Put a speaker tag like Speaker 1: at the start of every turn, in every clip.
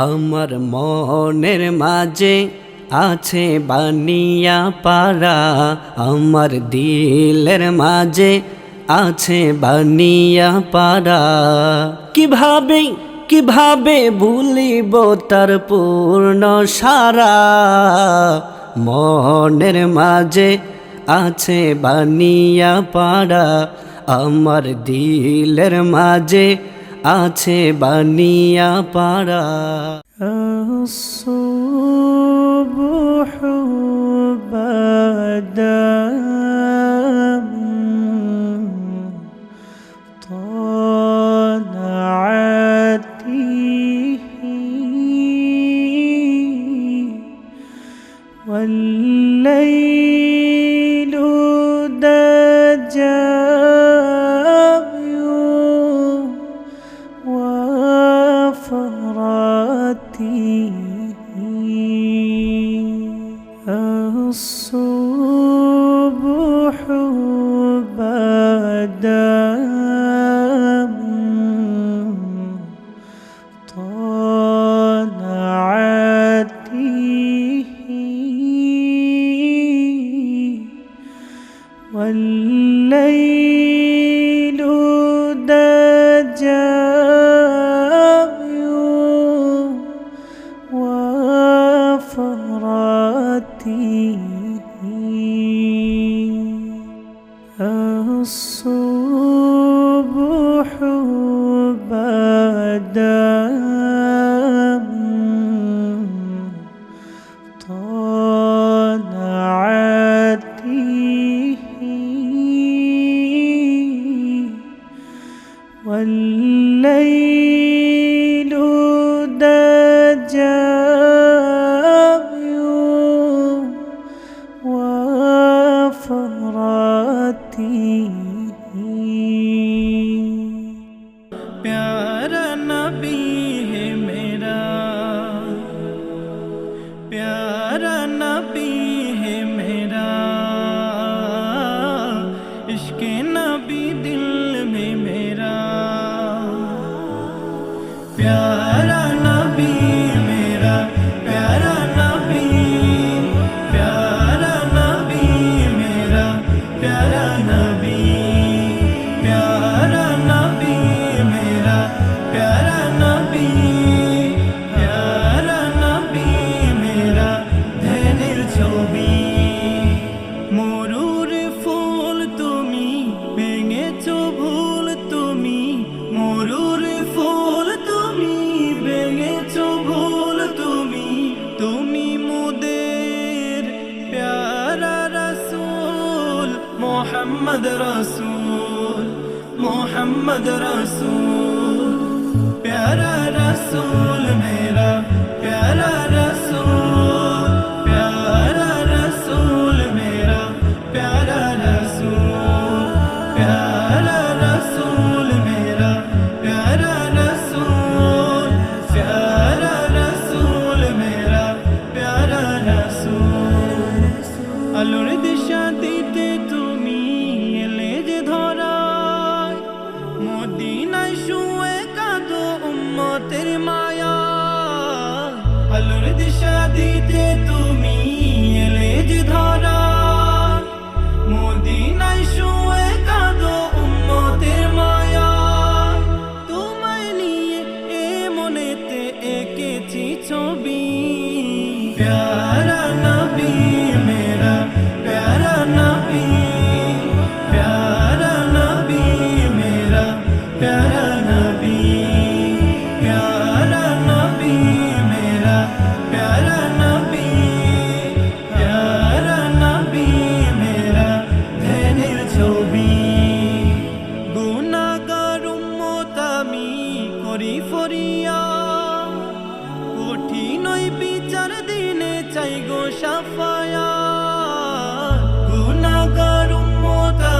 Speaker 1: আমার মনের মাঝে আছে বানিয়া পারা আমার দিলের মাঝে আছে বানিয়া পারা কীভাবে কীভাবে ভুলিব তার পূর্ণ সারা মনের মাঝে আছে বানিয়া পারা আমার দিলের মাঝে আছে বানিয়া
Speaker 2: পাড়া। বদা प्यारा है मेरा। प्यारा है मेरा। दिल में मेरा। प्यारा محمد رسول محمد رسول. प्यारा رسول मेरा प्यारा رسول. মদিনায় শুয়ে কাঁদো উম্মতের মায়া। আলোর দিশা দিতে তুমি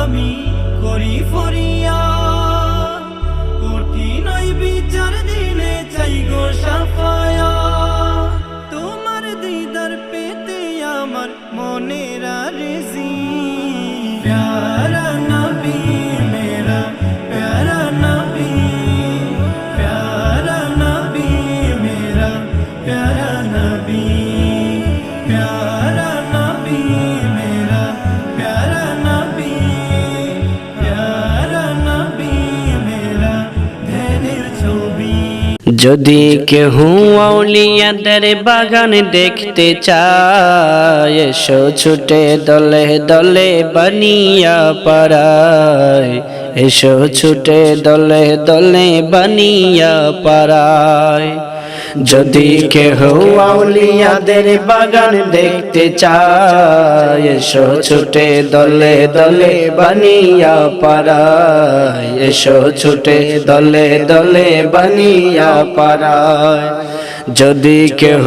Speaker 2: আমি করি ফরিয়া।
Speaker 1: যদি কেহ আউলিয়াদের বাগান দেখতে চায়, এসো ছুটে দলে দলে বানিয়া পাড়ায়। এসো ছুটে দলে দলে বানিয়া পাড়ায়। যদি কেহ আউলিয়াদের বাগান দেখতে চায়, এসো ছুটে দলে দলে বানিয়া পারা এসো ছুটে দলে দলে বানিয়া পাড়ায়। যদি কেহ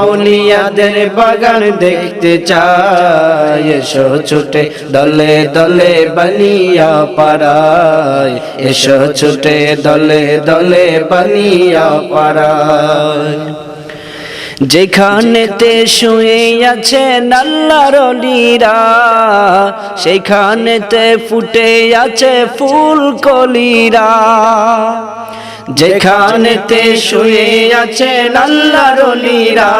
Speaker 1: আউলিয়াদের বাগান দেখতে চায়, এসো ছুটে দলে দলে বানিয়া পাড়ায়। এসো ছুটে দলে দলে বানিয়া পাড়ায়। যেখানেতে শুয়ে আছে নাল্লার অলিরা সেখানেতে ফুটে আছে ফুল কলিরা। যেখানেতে শুয়ে আছে নাল্লার অলিরা,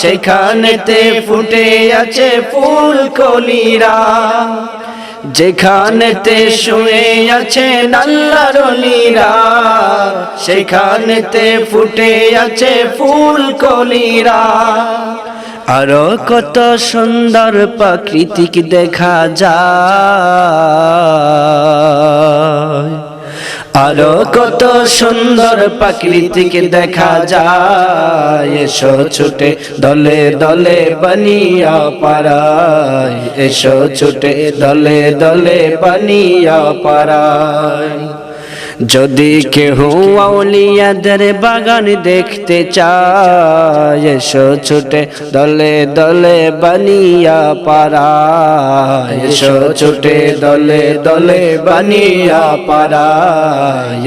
Speaker 1: সেখানেতে ফুটে আছে ফুল কলিরা যেখানেতে শুয়ে আছে নাল্লার অলিরা, সেখানেতে ফুটে আছে ফুল কলিরা আরও কত সুন্দর প্রাকৃতিক দেখা যায়। আরও কত সুন্দর প্রাকৃতিক দেখা যায়। এসো ছুটে দলে দলে বানিয়া পারায় এসো ছুটে দলে দলে বানিয়া পাড়ায়। যদি কেহ আউলিয়াদের বাগান দেখতে চায়, এসো ছুটে দলে দলে বানিয়া পারা এসো ছুটে দলে দলে বানিয়া পারা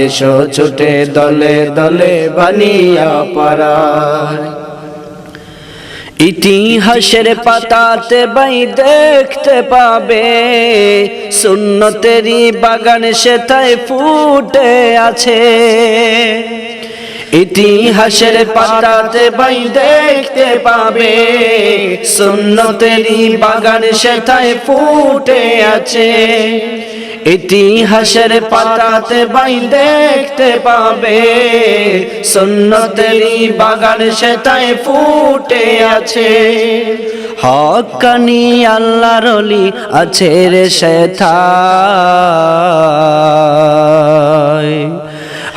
Speaker 1: এসো ছুটে দলে দলে বানিয়া পাড়ায়। ইতিহাসের পাতাতে বাই দেখতে পাবে। সুন্নতেরই বাগান সেথায় ফুটে আছে। ইতিহাসের পাতাতে বাই দেখতে পাবে। সুন্নতেরই বাগান সেথায় ফুটে আছে। ইতিহাসের পাতাতে বাই দেখতে পাবে। সুন্নতেরই বাগান সেটাই ফুটে আছে। হকানি আল্লাহর অলি আছে রে সেথায়।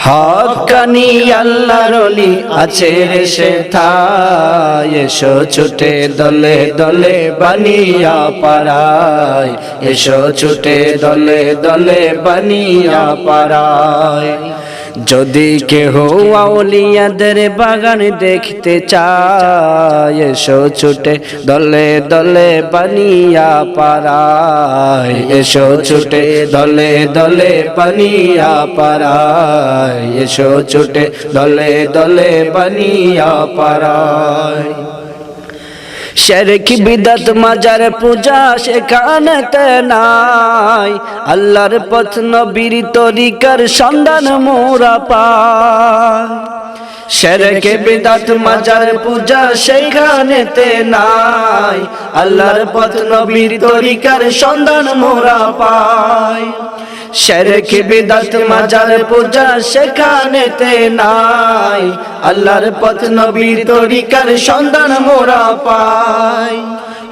Speaker 1: হকানি আল্লাহর অলি আছে রে সেথায় এসো ছুটে দলে দলে বানিয়া পারায় এসো ছুটে দলে দলে বানিয়া পাড়ায়। যদি কেহ আউলিয়াদের বাগান দেখতে চায়, এসো ছুটে দলে দলে বানিয়া পারায় এসো ছুটে দলে দলে বানিয়া পারায় এসো ছুটে দলে দলে বানিয়া পাড়ায়। শেরক বিদাত মাজার পূজা সেখানেতে নাই। আল্লাহর পথ নবীর তরিকার সন্ধান মোরা পায় শেরক বিদাত মাজার পূজা সেখানেতে নাই। আল্লাহর পথ নবীর তরিকার সন্ধান মোরা পায় শেরক বিদাত মাজার পূজা সেখানেতে নাই আল্লাহর পথ নবীর তরিকার সন্ধান মোরা পাই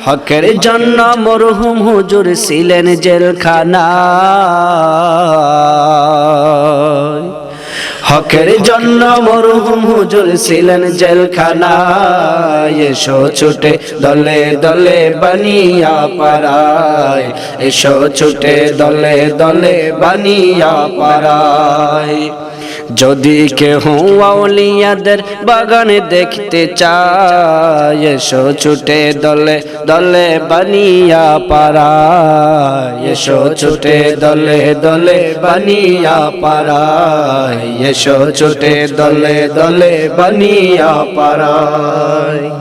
Speaker 1: হকের জন্য মরহুম হুজুর ছিলেন জেলখানা হকের জন্য মরহুম হুজুর ছিলেন জেলখানা এসো ছুটে দলে দলে বানিয়া পারায় এসো ছুটে দলে দলে বানিয়া পাড়ায়। যদি কেহ আউলিয়াদের বাগান দেখতে চায়, এসো ছুটে দলে দলে বানিয়া পারা এসো ছুটে দলে দলে বানিয়া পারা এসো ছুটে দলে দলে বানিয়া পাড়ায়।